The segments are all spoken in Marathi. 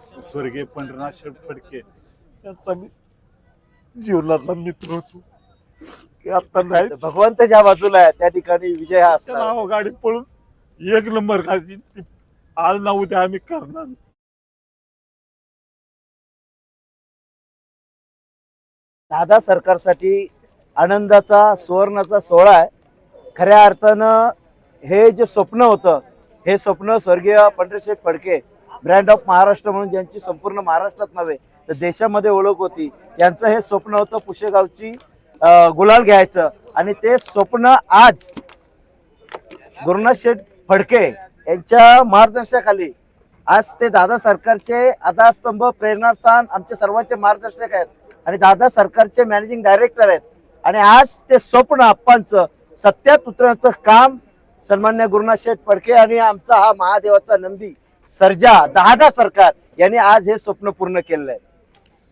स्वर्गीय पंढरीनाथ फडके यांचा मी जीवनातला मित्र होतो. आता नाही. भगवंत ज्या बाजूला आहे त्या ठिकाणी विजय हा त्याला अहो गाडी पळून एक नंबर खायची ती आज ना उद्या आम्ही करणार. दादा सरकारसाठी आनंदाचा सुवर्णाचा सोहळा आहे. खऱ्या अर्थानं हे जे स्वप्न होतं हे स्वप्न स्वर्गीय पंढरीशेठ फडके ब्रँड ऑफ महाराष्ट्र म्हणून ज्यांची संपूर्ण महाराष्ट्रात नव्हे तर देशामध्ये ओळख होती. यांचं हे स्वप्न होतं पुशेगावची गुलाल घ्यायचं. आणि ते स्वप्न आज गुरुनाथ शेठ फडके यांच्या मार्गदर्शनाखाली आज ते दादा सरकारचे आधारस्तंभ प्रेरणास्थान आमचे सर्वांचे मार्गदर्शक आहेत. आणि दादा सरकारचे मॅनेजिंग डायरेक्टर आहेत. आणि आज ते स्वप्न आप्पांचं सत्यात उतरण्याचं काम सन्मान्य गुरुनाथ शेठ फडके आणि आमचा हा महादेवाचा नंदी सर्जा दादा सरकार यांनी आज हे स्वप्न पूर्ण केलेलं आहे.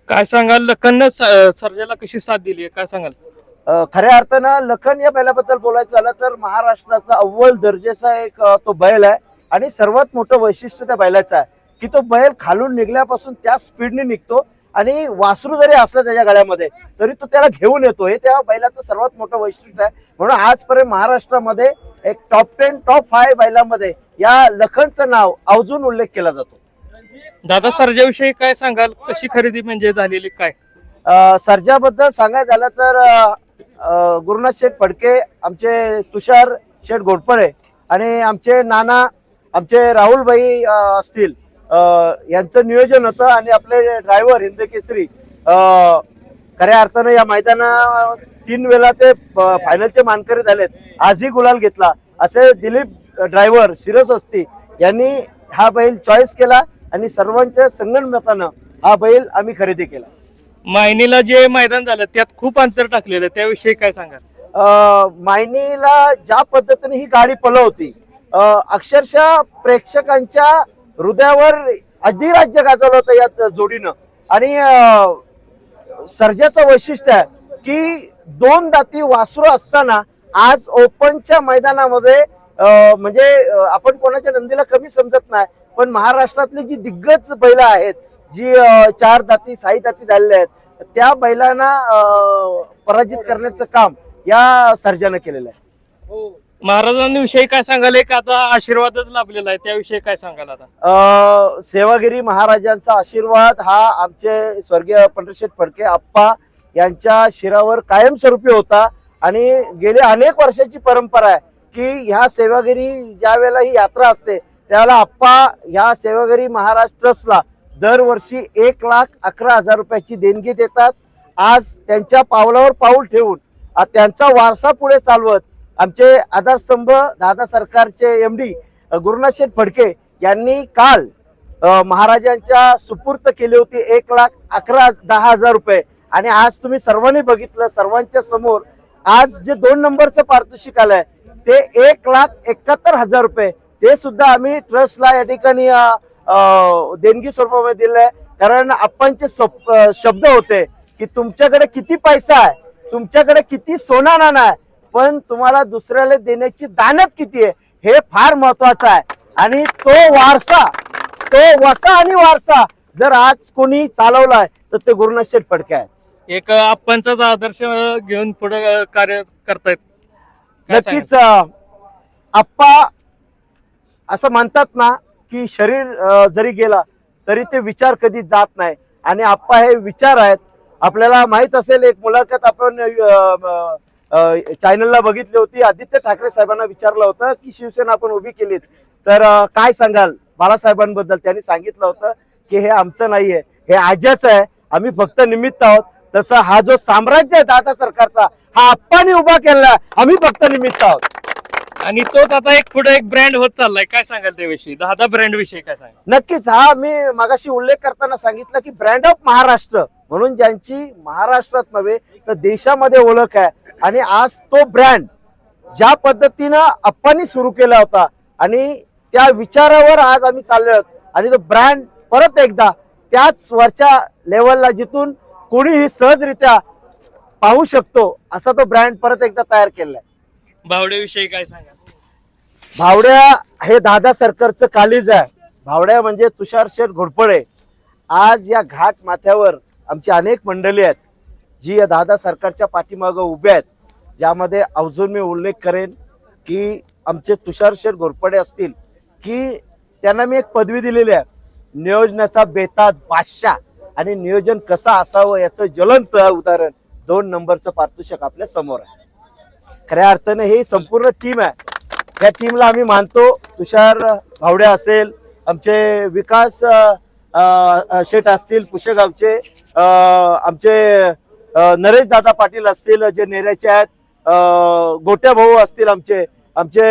काय सांगाल? लखननं सर्जाला कशी साथ दिली काय सांगाल? खऱ्या अर्थानं लखन या बैलाबद्दल बोलायचं झालं तर महाराष्ट्राचा अव्वल दर्जाचा एक तो बैल आहे आणि सर्वात मोठं वैशिष्ट्य त्या बैलाचं आहे की तो बैल खालून निघल्यापासून त्या स्पीडने निघतो आणि वासरू जरी असलं त्याच्या गळ्यामध्ये तरी तो त्याला घेऊन येतो. हे त्या बैलाचं सर्वात मोठं वैशिष्ट्य आहे. म्हणून आजपर्यंत महाराष्ट्रामध्ये एक टॉप टेन टॉप फाय बैलामध्ये या लखनचं नाव अजून उल्लेख केला जातो. दादा सर्जाविषयी काय सांगाल? कशी खरेदी म्हणजे झालेली काय? अ, सर्जाबद्दल सांगायचं झालं तर अ, गुरुनाथ शेठ फडके आमचे तुषार शेठ घोटपळे आणि आमचे नाना आमचे राहुलबाई अ, असतील. अ, यांचं नियोजन होतं आणि आपले ड्रायव्हर हिंद केसरी अ, खऱ्या अर्थानं या मैदाना तीन वेळा ते फायनलचे मानकरी झालेत. आजही गुलाल घेतला. असे दिलीप ड्रायव्हर शिरस असती यांनी हा बैल चॉईस केला आणि सर्वांच्या संगणमतानं हा बैल आम्ही खरेदी केला. मायनीला जे मैदान झालं त्यात खूप अंतर टाकलेलं. त्याविषयी काय सांगाल? अ, मायनीला ज्या पद्धतीने ही गाडी पलवती अक्षरशः प्रेक्षकांच्या हृदयावर अधिराज्य गाजवलं होतं या जोडीनं. आणि सर्जाचं वैशिष्ट्य आहे की दोन दाती वासरू असताना आज ओपनच्या मैदानामध्ये म्हणजे आपण कोणाच्या नंदीला कमी समजत नाही पण महाराष्ट्रातली जी दिग्गज बैल आहेत जी चार दाती साई दाती झालेल्या आहेत त्या बैलांना पराजित करण्याचं काम या सर्जानं केलेलं आहे. महाराजांविषयी काय सांगाल? एक आता आशीर्वादच लाभलेला आहे त्याविषयी काय सांगाल आता? सेवागिरी महाराजांचा आशीर्वाद हा आमचे स्वर्गीय पंढरशेठ फडके आप्पा यांच्या शिरावर कायमस्वरूपी होता. आणि गेले अनेक वर्षाची परंपरा आहे की ह्या सेवागिरी ज्या वेळेला ही यात्रा असते त्यावेळेला आप्पा ह्या सेवागिरी महाराज ट्रस्टला दरवर्षी एक लाख अकरा हजार रुपयाची देणगी देतात. आज त्यांच्या पावलावर पाऊल ठेवून त्यांचा वारसा पुढे चालवत आमचे आधारस्तंभ दादा सरकारचे एम डी गुरुनाथ शेठ फडके यांनी काल महाराजांच्या सुपूर्त केली होती एक लाख अकरा दहा हजार रुपये. आणि आज तुम्ही सर्वांनी बघितलं सर्वांच्या समोर आज जे दोन नंबरचं पारितोषिक आलंय ते एक लाख एकाहत्तर हजार रुपये. ते सुद्धा आम्ही ट्रस्टला या ठिकाणी देणगी स्वरूपामध्ये दिलंय. कारण आपणचे शब्द होते की तुमच्याकडे किती पैसा आहे तुमच्याकडे किती सोना नाणं आहे पण तुम्हाला दुसऱ्याला देण्याची दानत किती आहे हे फार महत्वाचं आहे. आणि तो वारसा तो वसा आणि वारसा जर आज कोणी चालवलाय तर ते गुरुनाथ शेठ फडके आहे एक आपणचाच आदर्श घेऊन पुढे कार्य करतायत. काय सांगाल? नक्कीच आप्पा असं म्हणतात ना की शरीर जरी गेला तरी ते विचार कधी जात नाही. आणि आप्पा हे विचार आहेत. आपल्याला माहीत असेल एक मुलाखत आपण चॅनलला बघितली होती. आदित्य ठाकरे साहेबांना विचारलं होतं की शिवसेना आपण उभी केलीत. तर काय सांगाल? बाळासाहेबांबद्दल त्यांनी सांगितलं होतं की हे आमचं नाहीये. हे आज्याचं आहे. आम्ही फक्त निमित्त आहोत. तसं हा जो साम्राज्य आहे दादा सरकारचा हा आप्पाने उभा केला आम्ही फक्त निमित्त आहोत. आणि तोच आता एक पुढे एक ब्रँड होत चाललाय. काय सांगाल त्याविषयी? दादा ब्रँड विषयी काय सांगाल? नक्कीच हा मी मागाशी उल्लेख करताना सांगितलं की ब्रँड ऑफ महाराष्ट्र म्हणून ज्यांची महाराष्ट्रात नव्हे तर देशामध्ये ओळख आहे. आणि आज तो ब्रँड ज्या पद्धतीनं अप्पांनी सुरू केला होता आणि त्या विचारावर आज आम्ही चाललो आहोत आणि तो ब्रँड परत एकदा त्याच वरच्या लेवलला जिथून कोणीही सहजरित्या पाहू शकतो असा तो ब्रँड परत एकदा तयार केलाय भावड्याविषयी काय सांगाल भावड्या हे दादा सरकारचं कालीज आहे. भावड्या म्हणजे तुषार शेठ घोडपळे आज या घाट माथ्यावर आमची अनेक मंडळी आहेत जी या दादा सरकारच्या पाठीमागं उभे आहेत. ज्यामध्ये अजून मी उल्लेख करेन की आमचे तुषार शेठ घोरपडे असतील की त्यांना मी एक पदवी दिलेली आहे. नियोजनाचा बेताज बादशाह. आणि नियोजन कसं असावं याचं ज्वलंत उदाहरण दोन नंबरचं पारितोषिक आपल्यासमोर आहे. खऱ्या अर्थाने ही संपूर्ण टीम आहे. या टीमला आम्ही मानतो. तुषार भावडे असेल आमचे विकास शेठ असतील पुशेगावचे अ, आमचे नरेश दादा पाटील असतील जे नेऱ्याचे आहेत गोट्या भाऊ असतील आमचे आमचे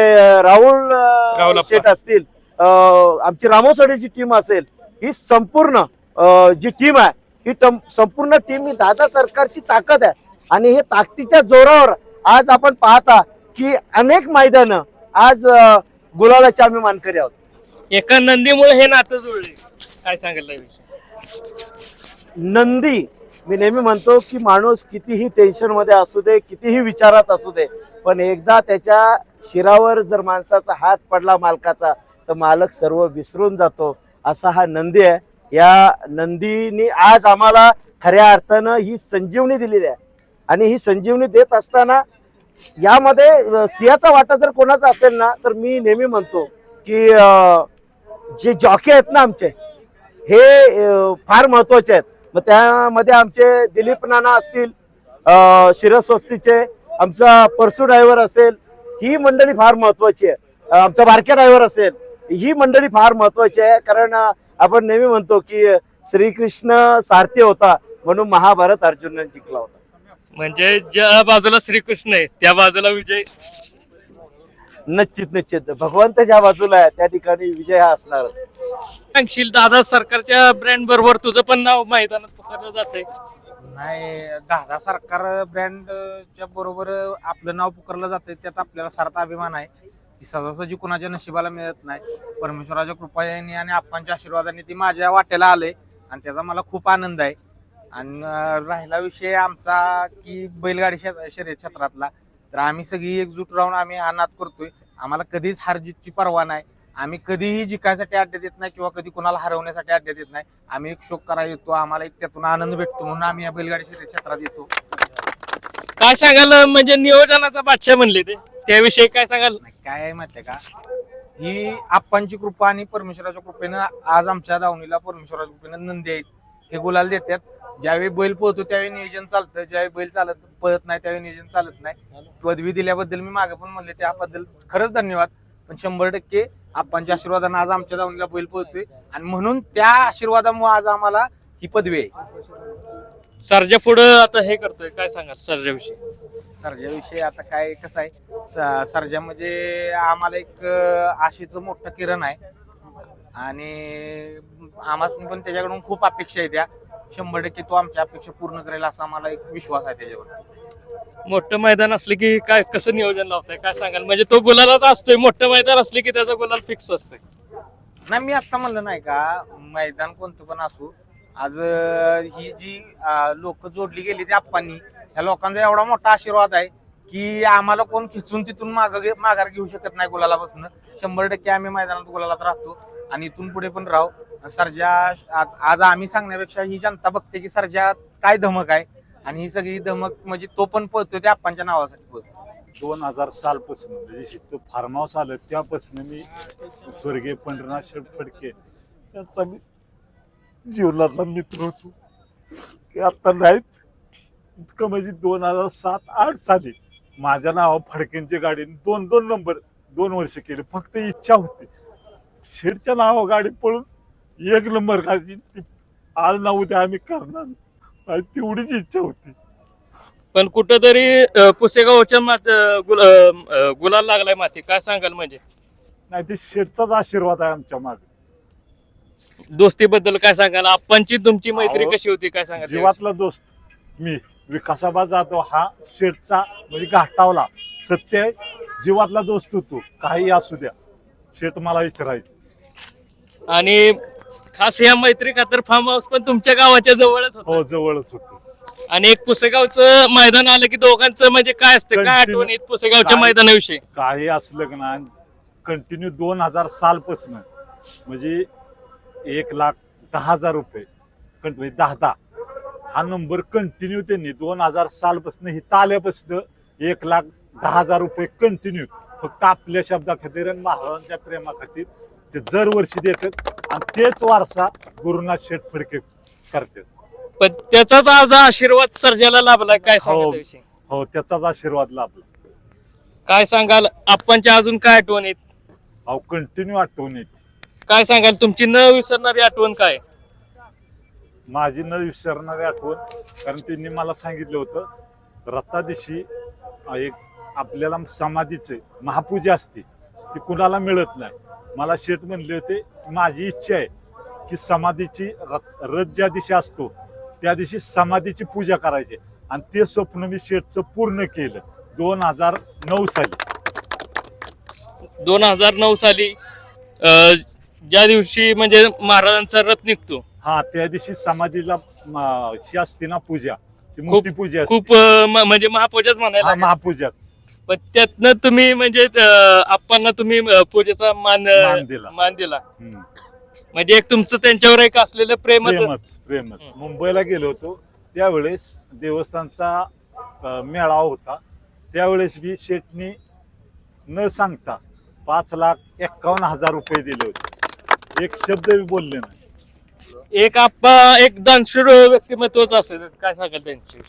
राहुल. शेठ असतील आमची रामोसडीची टीम असेल ही संपूर्ण जी टीम आहे ही संपूर्ण टीम ही दादा सरकारची ताकद आहे. आणि हे ताकदीच्या जोरावर आज आपण पाहता की अनेक मैदान आज गुलालाचे आम्ही मानकरी आहोत. एका नंदीमुळे हे नातं जुळले. काय त्याविषयी नंदी मी नेहमी म्हणतो की माणूस कितीही टेन्शनमध्ये असू दे कितीही विचारात असू दे पण एकदा त्याच्या शिरावर जर माणसाचा हात पडला मालकाचा तर मालक सर्व विसरून जातो. असा हा नंदी आहे. या नंदीनी आज आम्हाला खऱ्या अर्थानं ही संजीवनी दिलेली आहे. आणि ही संजीवनी देत असताना यामध्ये अ, सिंहाचा वाटा जर कोणाचा असेल ना तर मी नेहमी म्हणतो की जे जॉकी आहेत ना आमचे हे फार महत्त्वाचे आहेत. मग त्यामध्ये आमचे दिलीप नाना असतील शिरस्वस्तीचे आमचा परसू ड्रायव्हर असेल ही मंडळी फार महत्वाची आहे. आमचा बारक्या ड्रायव्हर असेल ही मंडळी फार महत्वाची आहे. कारण आपण नेहमी म्हणतो की श्रीकृष्ण सारथी होता म्हणून महाभारत अर्जुनने जिंकला होता. म्हणजे ज्या बाजूला श्रीकृष्ण आहे त्या बाजूला विजय. निश्चित निश्चित. भगवंत ज्या बाजूला आहे त्या ठिकाणी विजय हा असणार. सांगशील दादा सरकारच्या ब्रँड बरोबर तुझं पण नाव मैदानात पुकारलं जातंय. नाही दादा सरकार ब्रँडच्या बरोबर आपलं नाव पुकारलं जातं त्यात आपल्याला सार्थ अभिमान आहे. ती सहजासहजी कुणाच्या नशिबाला मिळत नाही. परमेश्वराच्या कृपाने आणि आप्पांच्या आशीर्वादाने ती माझ्या वाट्याला आलंय आणि त्याचा मला खूप आनंद आहे. आणि राहिला विषय आमचा की बैलगाडी शर्यत क्षेत्रातला. तर आम्ही सगळी एकजूट राहून आम्ही हा नाद करतोय. आम्हाला कधीच हारजीतची पर्वा नाही. आम्ही कधीही जिकायसाठी अड्ड्यात येत नाही किंवा कधी कुणाला हरवण्यासाठी अड्ड्यात येत नाही. आम्ही एक शोक करायला येतो. आम्हाला एक त्यातून आनंद भेटतो म्हणून आम्ही या बैलगाडी शर्यत क्षेत्रात येतो. काय सांगाल म्हणजे नियोजनाचा बादशाह म्हणले ते. त्याविषयी काय सांगाल? नाही, काय आहे माहितीये का? ही आप्पांची कृपा आणि परमेश्वराच्या कृपेनं आज आमच्या दावणीला परमेश्वराच्या कृपेनं नंदी आहेत. हे गुलाल देतात. ज्यावेळी बैल पळतो त्यावेळी नियोजन चालतं. ज्यावेळी बैल चालत पळत नाही त्यावेळी नियोजन चालत नाही. पदवी दिल्याबद्दल मी मागे पण म्हणले त्याबद्दल खरंच धन्यवाद. पण शंभर टक्के आप्पांच्या आशीर्वादानं आज आमच्या दावणीला बैल पळतोय. आणि म्हणून त्या आशीर्वादामुळे आज आम्हाला ही पदवी आहे. सरजा पुढं आता हे करतोय काय सांगाल सरजाविषयी? सर्जाविषयी आता काय कसं आहे सर्जा म्हणजे आम्हाला एक आशेचं मोठं किरण आहे. आणि आम्हाला पण त्याच्याकडून खूप अपेक्षा आहे त्या. शंभर टक्के तो आमच्या अपेक्षा पूर्ण करेल असा आम्हाला एक विश्वास आहे त्याच्यावर मोठं मैदान असलं की काय कसं नियोजन लावताय काय सांगाल? म्हणजे तो गुलालाच असतोय मोठं मैदान असले की त्याचा गुलाल फिक्स असतोय. नाही मी आता म्हणलं नाही का मैदान कोणतं पण असू आज ही जी लोक जोडली गेली ती आप्पांनी ह्या लोकांचा एवढा मोठा आशीर्वाद आहे की आम्हाला कोण खिचून तिथून माग माघार घेऊ शकत नाही गुलालापासून. शंभर टक्के आम्ही मैदानात गुलालात राहतो आणि इथून पुढे पण राहू. सर्जा आज आज आम्ही सांगण्यापेक्षा ही जनता बघते की सर्जा काय धमक आहे आणि ही सगळी धमक म्हणजे तो पण पळतो त्या आप्पांच्या नावासाठी पळतो दोन हजार सालपासून म्हणजे तो फार्म हाऊस आलं त्यापासून मी स्वर्गीय पंढरनाथ फडके त्याचा मी जीवनातला मित्र होतो. की आता नाहीत. इतकं म्हणजे दोन हजार सात आठ साली माझ्या नावा फडकेंची गाडी दोन दोन नंबर दोन वर्ष केले. फक्त इच्छा होती. शेठच्या नावा गाडी पळून एक नंबर ती आज ना उद्या आम्ही करणार. तेवढीच इच्छा होती. पण कुठंतरी पुसेगावच्या मात गुल- गुलाल लागलाय माती. काय सांगाल म्हणजे? नाही ते शेठचाच आशीर्वाद आहे आमच्या मागे. दोस्तीबद्दल काय सांगाल? आप्पांची तुमची मैत्री कशी होती? काय सांगाल जीवातला दोस्त. मी विकासाबा जाधव हा शेठचा म्हणजे घाटावला. सत्य आहे जीवातला दोस्त होतो काही असू द्या. शेठ मला विचारायचं. आणि खास या मैत्री खातर फार्म हाऊस पण तुमच्या गावाच्या जवळच होत. हो जवळच होतो. आणि एक पुसेगावचं मैदान आलं की दोघांचं म्हणजे काय असतं? काय. आठवण येत पुसेगावच्या काय- मैदानाविषयी? काही असलं का ना कंटिन्यू दोन हजार सालपासून. म्हणजे एक लाख दहा हजार रुपये. कंटिन्यू दहा दहा. हा नंबर कंटिन्यू त्यांनी. दोन हजार सालपासून हिथं आल्यापासून एक लाख दहा हजार रुपये कंटिन्यू फक्त आपल्या शब्दाखातीर आणि महाराजांच्या प्रेमाखातीर ते दरवर्षी देतात आणि तेच वारसा गुरुनाथ शेठ फडके करतात. पण त्याचाच आज आशीर्वाद सर्जाला लाभलाय काय सांगाल हो. हो त्याचाच आशीर्वाद लाभला. काय सांगाल आपणच्या अजून काय आठवण येत अहो कंटिन्यू आठवण येते काय सांगाल तुमची न विसरणारी आठवण काय? माझी न विसरणारी आठवण कारण त्यांनी मला सांगितलं होतं रथा दिवशी एक आपल्याला समाधीचे महापूजा असते ती कुणाला मिळत नाही. मला शेठ म्हणले होते माझी इच्छा आहे की समाधीची रथ ज्या दिवशी असतो त्या दिवशी समाधीची पूजा करायची. आणि ते स्वप्न मी शेठचं पूर्ण केलं दोन हजार नऊ साली. दोन हजार नऊ साली ज्या दिवशी म्हणजे महाराजांचा रथ निघतो हा त्या दिवशी समाधीला म, असते ना पूजा ती मोठी पूजा असते खूप अं, म- म्हणजे महापूजाच म्हणायला हा लागेल. महापूजाच पण त्यातनं तुम्ही म्हणजे आपण तुम्ही अं, पूजेचा मान अं, मान दिला. मान दिला हम्म. म्हणजे एक तुमचं त्यांच्यावर एक असलेलं प्रेम प्रेमच प्रेमच. मुंबईला गेलो होतो त्यावेळेस देवस्थानचा अ, मेळावा होता त्यावेळेस मी शेटनी न सांगता पाच लाख एक्कावन्न हजार रुपये दिले होते एक शब्द मी बोलले नाही. एक आप्पा एक दानशूर व्यक्तिमत्वच असेल. काय सांगाल त्यांची?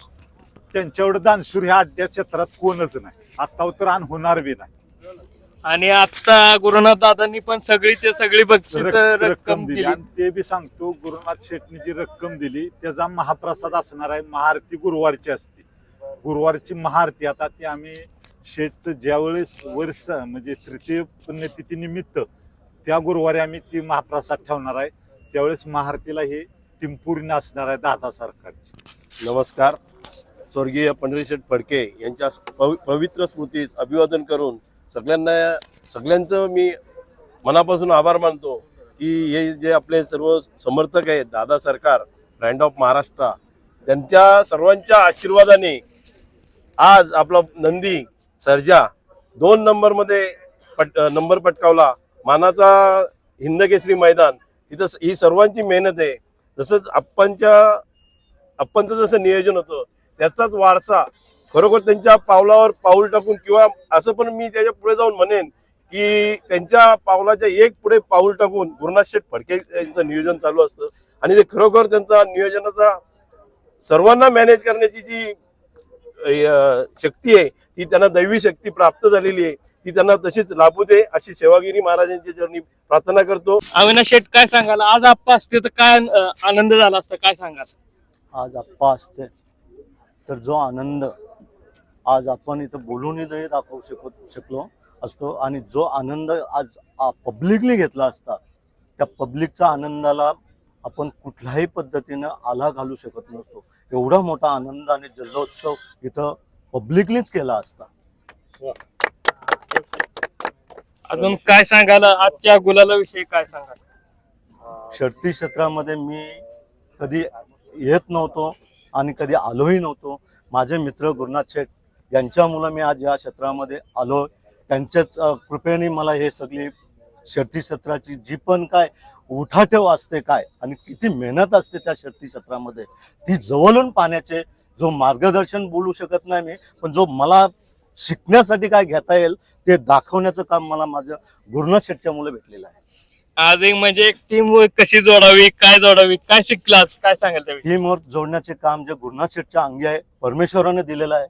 त्यांच्यावर दानशूर ह्या अड्ड्या क्षेत्रात कोणच नाही. आता तर आणि होणार बी नाही. आणि आता गुरुनाथ दादांनी पण सगळीचे सगळी बक्षीस रक- रक्कम दिली. आणि ते बी सांगतो गुरुनाथ शेटनी जी रक्कम दिली त्याचा महाप्रसाद असणार आहे. महाआरती गुरुवारची असते. गुरुवारची महाआरती आता ती आम्ही शेटचं ज्यावेळेस वर्ष म्हणजे तृतीय पुण्यतिथी निमित्त त्या गुरुवारी आम्ही ती महाप्रसाद ठेवणार आहे. त्यावेळेस महाआरतीला हे टिंपूर्ण असणार आहे दादा सरकारची. नमस्कार. स्वर्गीय पंढरीशेठ फडके यांच्या पवि- पवित्र स्मृतीस अभिवादन करून सगळ्यांना सगळ्यांचं मी मनापासून आभार मानतो की हे जे आपले सर्व समर्थक आहेत दादा सरकार ब्रँड ऑफ महाराष्ट्र त्यांच्या सर्वांच्या आशीर्वादाने आज आपला नंदी सर्जा दोन नंबरमध्ये पट नंबर पटकावला. मानाचा हिंदकेसरी मैदान तिथं स- ही सर्वांची मेहनत आहे. जसंच आप्पांच्या आप्पांचं जसं नियोजन होतं त्याचाच वारसा खरोखर त्यांच्या पावलावर पाऊल टाकून किंवा असं पण मी त्याच्या पुढे जाऊन म्हणेन की त्यांच्या पावलाच्या एक पुढे पाऊल टाकून गुरुनाथ शेठ फडके यांचं नियोजन चालू असतं. आणि ते खरोखर त्यांचा नियोजनाचा सर्वांना मॅनेज करण्याची जी शक्ती आहे ती त्यांना दैवी शक्ती प्राप्त झालेली आहे. ती त्यांना तशीच लाभू दे अशी सेवागिरी महाराजांच्या चरणी प्रार्थना करतो. अविनाश शेठ काय सांगाल? आज आप्पा असते तर काय आनंद झाला असता? काय सांगाल? आज आप्पा असते तर जो आनंद आज आपण इथं बोलूनही नाही दाखवू शकत शकलो असतो आणि जो आनंद आज पब्लिकली घेतला असता त्या पब्लिकच्या आनंदाला आपण कुठल्याही पद्धतीनं आला घालू शकत नसतो. एवढा मोठा आनंद आणि जल्लोत्सव इथं पब्लिकलीच केला असता. अजून काय सांगाल आजच्या गुलाला विषयी काय सांगाल? शर्ती क्षेत्रामध्ये मी कधी येत नव्हतो आणि कधी आलोही नव्हतो. माझे मित्र गुरुनाथ शेठ यांच्यामुळं मी आज या क्षेत्रामध्ये आलो. त्यांच्याच कृपेने मला हे सगळी शर्ती क्षेत्राची जी पण काय उठाठेव असते काय आणि किती मेहनत असते त्या शर्ती क्षेत्रामध्ये ती जवळून पाहण्याचे जो मार्गदर्शन बोलू शकत नाही मी पण जो मला शिकण्यासाठी काय घेता येईल ते दाखवण्याचं काम मला माझ्या गुरुनाथ शेठच्या मुलं भेटलेलं आहे. आज एक म्हणजे एक टीम कशी जोडावी काय जोडावी काय शिकलाच काय सांगाल त्याविषयी? टीमवर जोडण्याचे काम जे गुरुनाथ शेठच्या अंगी आहे परमेश्वराने दिलेलं आहे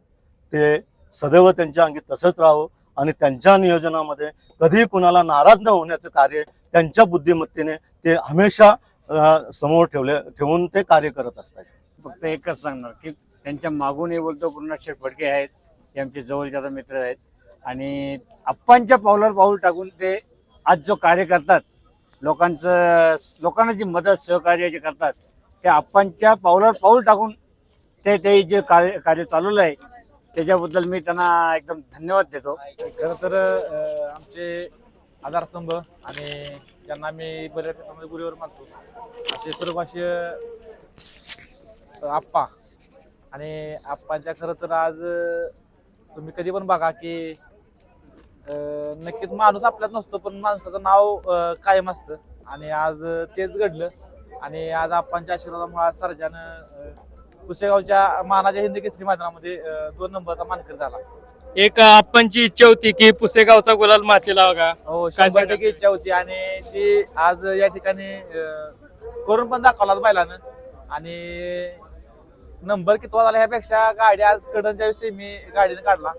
ते सदैव त्यांच्या अंगी तसंच राहावं आणि त्यांच्या नियोजनामध्ये कधीही कुणाला नाराज न होण्याचं कार्य त्यांच्या बुद्धिमत्तेने ते हमेशा अं, समोर ठेवले ठेवून ते कार्य करत असतात. फक्त एकच सांगणार की त्यांच्या मागून हे बोलतो गुरुनाथ शेठ फडके आहेत ते आमचे जवळचे आता मित्र आहेत. आणि आप्पांच्या पावलावर पाऊल टाकून ते आज जो कार्य करतात लोकांचं लोकांना जी मदत सहकार्य जे करतात ते आप्पांच्या पावलावर पाऊल टाकून ते ते जे कार्य कार्य चालवलं आहे त्याच्याबद्दल मी त्यांना एकदम धन्यवाद देतो. खरं तर आमचे आधारस्तंभ आणि ज्यांना मी बऱ्याच क्षेत्रामध्ये गुरुवर मानतो असे सर्वभाषीय आप्पा आणि आप्पांच्या खरं तर आज तुम्ही कधी पण बघा की नक्कीच माणूस आपल्यात नसतो पण माणसाचं नाव कायम असतं. आणि आज तेच घडलं. आणि आज आप्पांच्या आशीर्वादामुळे आज सर्जानं अं, पुसेगावच्या मानाच्या हिंदी केसरी मैदानामध्ये दोन नंबरचा मानकरी झाला. एक आपणची इच्छा होती की पुसेगावचा गुलाल मातीला बघा हो शंभर? टक्के इच्छा होती. आणि ती आज या ठिकाणी करून पण दाखवला बैलानं. आणि नंबर कितवा झाला ह्यापेक्षा गाडी आज कडनच्या विषयी मी गाडीने काढला.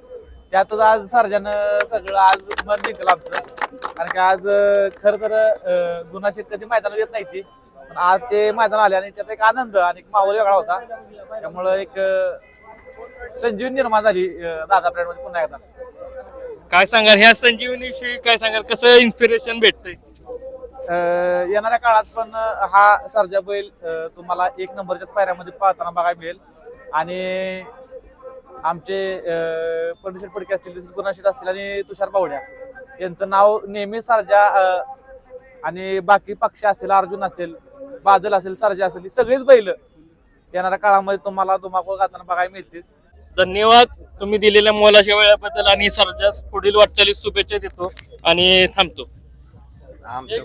त्यातच आज सर्जानं सगळं आज मन जिंकलं आमचं. कारण की आज खरं तर गुन्हाशेत कधी मैदानात येत नाही ती. पण आज ते मैदान आले आणि त्याचा एक आनंद आणि एक माहोल वेगळा होता. त्यामुळं एक संजीवनी निर्माण झाली दादा ब्रँडमध्ये पुन्हा एकदा. काय सांगाल ह्या संजीवनीविषयी काय सांगाल? कसं इन्स्पिरेशन भेटतंय? येणाऱ्या काळात पण हा सर्जा बैल तुम्हाला एक नंबरच्या पायऱ्यामध्ये पाहताना बघायला मिळेल. आणि आमचे पंडित फडके असतील तसेच गुणाशीट असतील आणि तुषार बावड्या. यांचं नाव नेहमी सर्जा आणि बाकी पक्ष असेल अर्जुन असेल बादल असेल सर्जा असेल सगळीच बैल येणाऱ्या काळामध्ये तुम्हाला धुमाकूळ गाताना बघायला मिळतील. धन्यवाद. तुम्ही दिलेल्या मोलाच्या वेळाबद्दल आणि सरजास पुढील वाटचालीस शुभेच्छा देतो आणि थांबतो. आमच्या